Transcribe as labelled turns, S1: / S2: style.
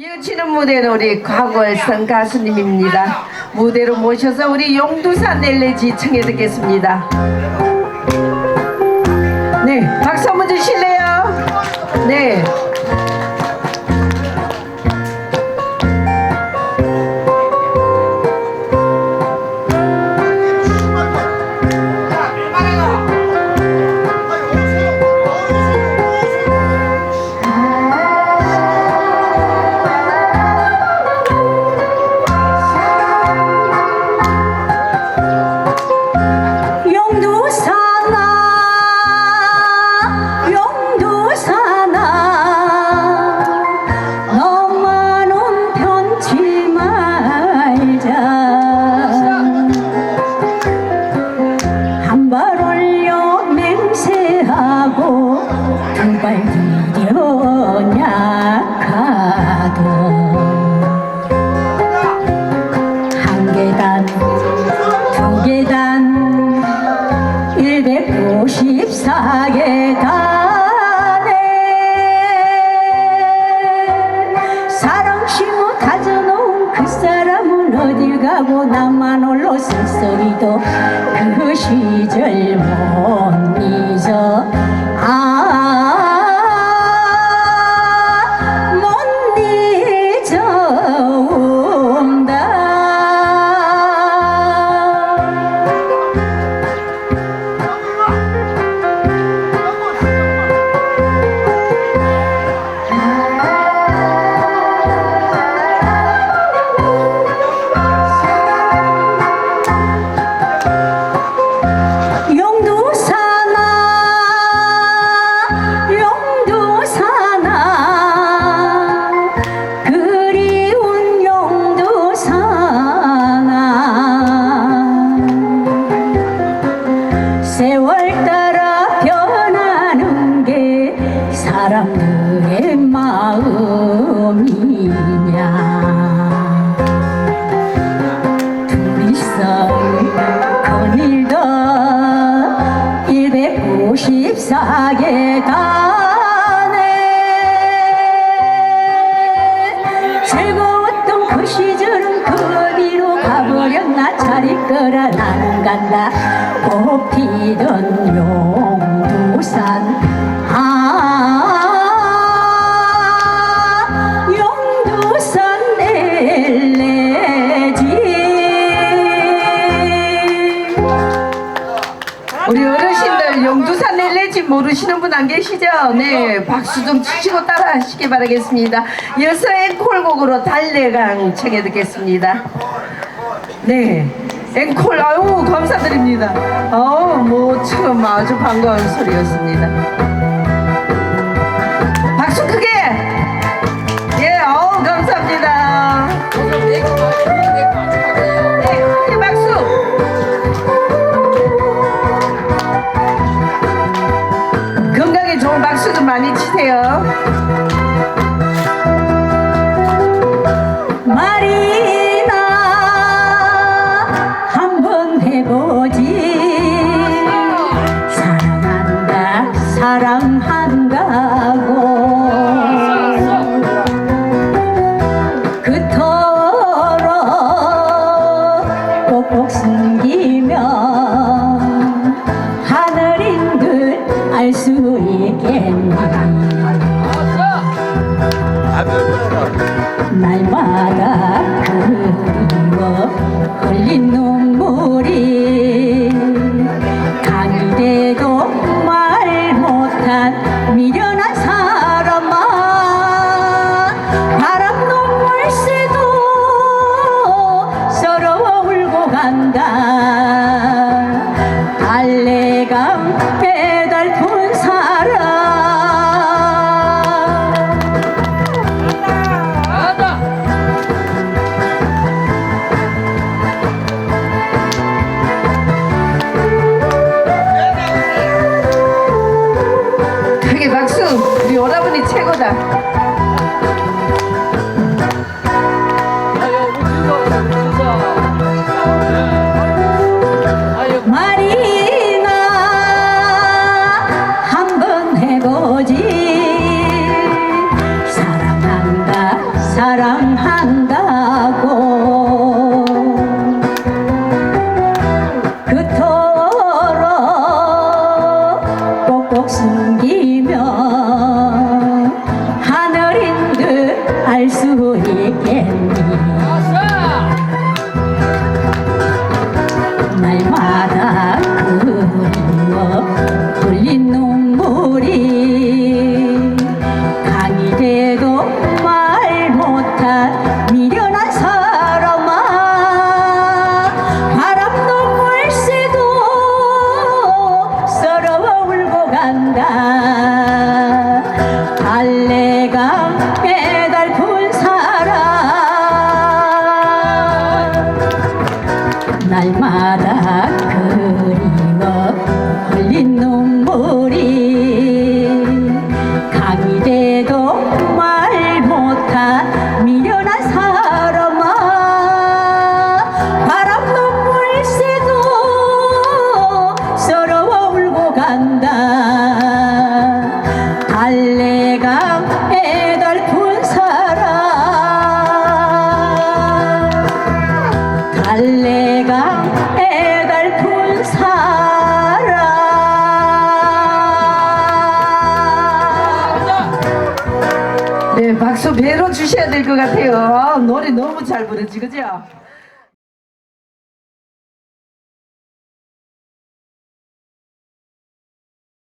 S1: 이어지는 무대는 우리 과거성 가수님입니다. 무대로 모셔서 우리 용두산 넬레지 청해 듣겠습니다. 네, 박수 한번 주실래요?
S2: 154계단에 사랑 심어 가져놓은 그 사람은 어딜 가고 나만 홀로 쓸쓸히도 그 시절 못 잊어 154계단에 즐거웠던 그 시절은 그리로 가버렸나? 자리 거라 나는 간다 꽃피던 용두산
S1: 넬레지 모르시는 분 안 계시죠? 네, 박수 좀 치시고 따라 하시기 바라겠습니다. 이어서 앵콜곡으로 달래강 청해 듣겠습니다. 네, 앵콜, 아유, 감사드립니다. 어우, 모처럼 아주 반가운 소리였습니다. 박수 크게!
S2: 사랑한다고. 날마다 그리워. 걸린 놈
S1: 네, 박수 배로 주셔야 될 것 같아요. 노래 너무 잘 부르지, 그죠?